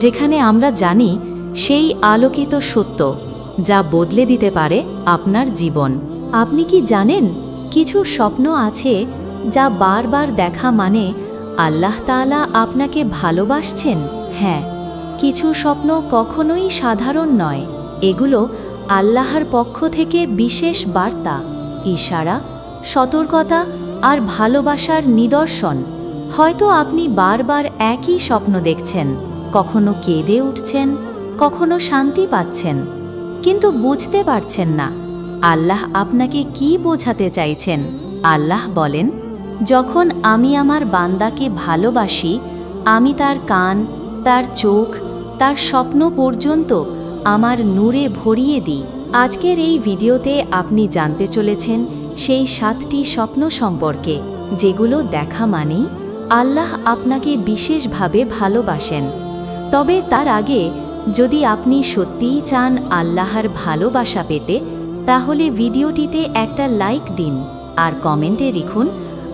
যেখানে আমরা জানি সেই আলোকিত সত্য, যা বদলে দিতে পারে আপনার জীবন। আপনি কি জানেন কিছু স্বপ্ন আছে যা বারবার দেখা মানে আল্লাহ তাআলা আপনাকে ভালোবাসছেন? হ্যাঁ কিছু স্বপ্ন কখনোই সাধারণ নয়। এগুলো আল্লাহর পক্ষ থেকে বিশেষ বার্তা, ইশারা, সতর্কতা আর ভালোবাসার নিদর্শন। হয়তো আপনি বারবার একই স্বপ্ন দেখছেন। কখনো কেঁদে উঠছেন, কখনো শান্তি পাচ্ছেন, কিন্তু বুঝতে পারছেন না, আল্লাহ আপনাকে কি বোঝাতে চাইছেন? আল্লাহ বলেন, যখন আমি আমার বান্দাকে ভালোবাসি, আমি তার কান, তার চোখ, তার স্বপ্ন পর্যন্ত আমার নূরে ভরিয়ে দিই। আজকের এই ভিডিওতে আপনি জানতে চলেছেন সেই সাতটি স্বপ্ন সম্পর্কে, যেগুলো দেখা মানেই আল্লাহ আপনাকে বিশেষভাবে ভালোবাসেন। তবে তার আগে, যদি আপনি সত্যিই চান আল্লাহর ভালোবাসা পেতে, তাহলে ভিডিওটিতে একটা লাইক দিন আর কমেন্টে লিখুন,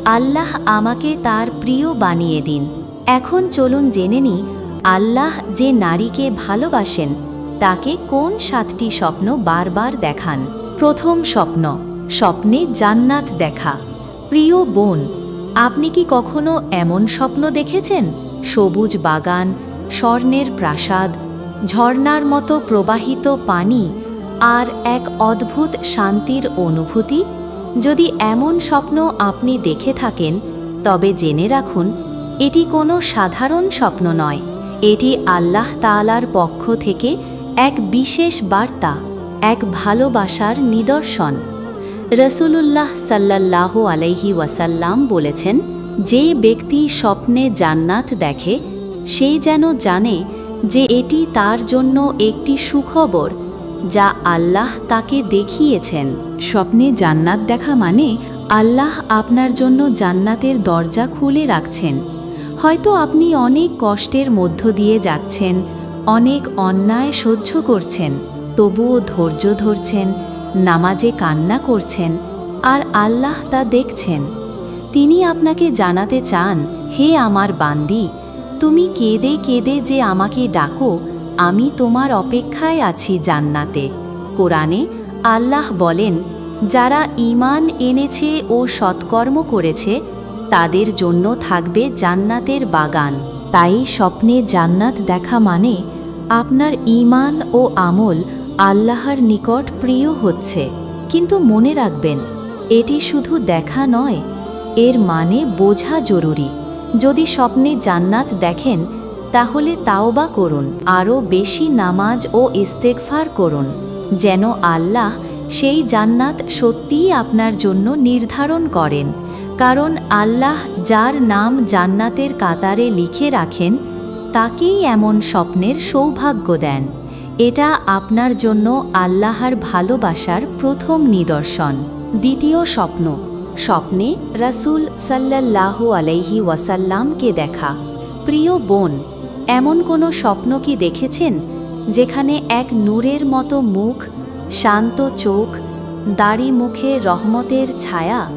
আল্লাহ আমাকে তার প্রিয় বানিয়ে দিন। এখন চলুন জেনে নিই, আল্লাহ যে নারীকে ভালোবাসেন, তাকে কোন সাতটি স্বপ্ন বারবার দেখান? প্রথম স্বপ্ন, স্বপ্নে জান্নাত দেখা। প্রিয় বোন, আপনি কি কখনো এমন স্বপ্ন দেখেছেন? সবুজ বাগান স্বর্ণের প্রাসাদ, ঝর্ণার মতো প্রবাহিত পানি আর এক অদ্ভুত শান্তির অনুভূতি? যদি এমন স্বপ্ন আপনি দেখে থাকেন, তবে জেনে রাখুন, এটি কোনো সাধারণ স্বপ্ন নয়। এটি আল্লাহ তাআলার পক্ষ থেকে এক বিশেষ বার্তা, এক ভালোবাসার নিদর্শন। রসুলুল্লাহ সাল্লাল্লাহ আলাইহি ওয়াসাল্লাম বলেছেন, যে ব্যক্তি স্বপ্নে জান্নাত দেখে সে যেন জানে যে এটি তার জন্য একটি সুখবর, যা আল্লাহ তাকে দেখিয়েছেন। স্বপ্নে জান্নাত দেখা মানে আল্লাহ আপনার জন্য জান্নাতের দরজা খুলে রাখছেন। হয়তো আপনি অনেক কষ্টের মধ্য দিয়ে যাচ্ছেন, অনেক অন্যায় সহ্য করছেন, তবুও ধৈর্য ধরছেন, নামাজে কান্না করছেন, আর আল্লাহ তা দেখছেন। তিনি আপনাকে জানাতে চান, হে আমার বান্দি তুমি কেঁদে কেঁদে যে আমাকে ডাকো, আমি তোমার অপেক্ষায় আছি জান্নাতে। কোরআনে আল্লাহ বলেন, যারা ঈমান এনেছে ও সৎকর্ম করেছে, তাদের জন্য থাকবে জান্নাতের বাগান। তাই স্বপ্নে জান্নাত দেখা মানে আপনার ঈমান ও আমল আল্লাহর নিকট প্রিয় হচ্ছে। কিন্তু মনে রাখবেন, এটি শুধু দেখা নয়, এর মানে বোঝা জরুরি। যদি স্বপ্নে জান্নাত দেখেন, তাহলে তাওবা করুন, আরও বেশি নামাজ ও ইস্তেকফার করুন, যেন আল্লাহ সেই জান্নাত সত্যিই আপনার জন্য নির্ধারণ করেন। কারণ আল্লাহ যার নাম জান্নাতের কাতারে লিখে রাখেন, তাকেই এমন স্বপ্নের সৌভাগ্য দেন। এটা আপনার জন্য আল্লাহর ভালোবাসার প্রথম নিদর্শন। দ্বিতীয় স্বপ্ন স্বপ্নে রাসূল সাল্লাল্লাহু আলাইহি ওয়াসাল্লামকে দেখা। প্রিয় বোন, এমন কোনো স্বপ্ন কি দেখেছেন, যেখানে এক নূরের মতো মুখ, শান্ত চোখ, দাড়ি মুখে রহমতের ছায়া?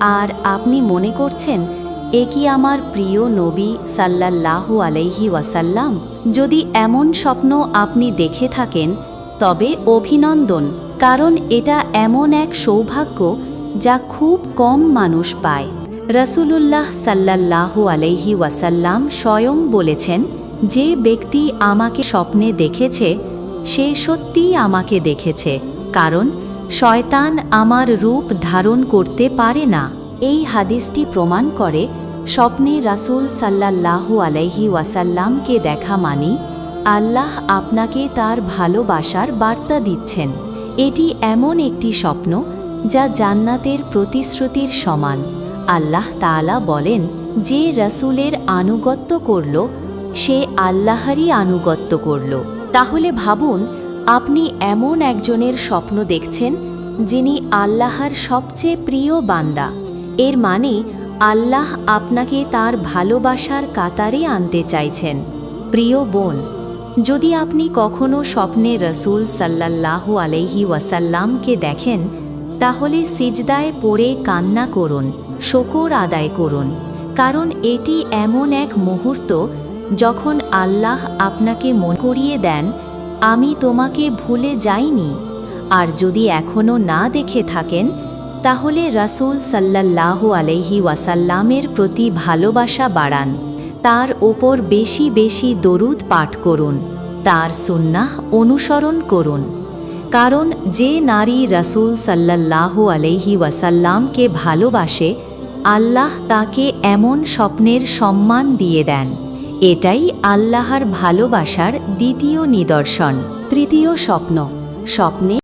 আর আপনি মনে করছেন, এ কি আমার প্রিয় নবী সাল্লাল্লাহু আলাইহি ওয়াসাল্লাম? যদি এমন স্বপ্ন আপনি দেখে থাকেন, তবে অভিনন্দন, কারণ এটা এমন এক সৌভাগ্য যা খুব কম মানুষ পায়। রসুলুল্লাহ সাল্লাল্লাহু আলাইহি ওয়াসাল্লাম স্বয়ং বলেছেন, যে ব্যক্তি আমাকে স্বপ্নে দেখেছে, সে সত্যিই আমাকে দেখেছে, কারণ শয়তান আমার রূপ ধারণ করতে পারে না। এই হাদিসটি প্রমাণ করে স্বপ্নে রাসূল সাল্লাল্লাহু আলাইহি ওয়াসাল্লামকে দেখা মানি আল্লাহ আপনাকে তার ভালোবাসার বার্তা দিচ্ছেন। এটি এমন একটি স্বপ্ন যা জান্নাতের প্রতিশ্রুতির সমান। আল্লাহ তাআলা বলেন, যে রাসূলের আনুগত্য করল, সে আল্লাহরই আনুগত্য করল। তাহলে ভাবুন, আপনি এমন একজনের স্বপ্ন দেখছেন, যিনি আল্লাহর সবচেয়ে প্রিয় বান্দা। এর মানে আল্লাহ আপনাকে তার ভালোবাসার কাতারে আনতে চাইছেন। প্রিয় বোন, যদি আপনি কখনো স্বপ্নে রসুল সাল্লাল্লাহু আলাইহি ওয়াসাল্লামকে দেখেন তাহলে সিজদায় পড়ে কান্না করুন, শকর আদায় করুন, কারণ এটি এমন এক মুহূর্ত যখন আল্লাহ আপনাকে মন করিয়ে দেন, আমি তোমাকে ভুলে যাইনি। আর যদি এখনও না দেখে থাকেন, তাহলে রাসূল সাল্লাল্লাহু আলাইহি ওয়াসাল্লামের প্রতি ভালোবাসা বাড়ান, তার ওপর বেশি বেশি দরুদ পাঠ করুন, তার সুন্নাহ অনুসরণ করুন। কারণ যে নারী রাসুল সাল্লাহ আলহি ওয়াসাল্লামকে ভালোবাসে, আল্লাহ তাকে এমন স্বপ্নের সম্মান দিয়ে দেন। এটাই আল্লাহর ভালোবাসার দ্বিতীয় নিদর্শন। তৃতীয় স্বপ্ন, স্বপ্নে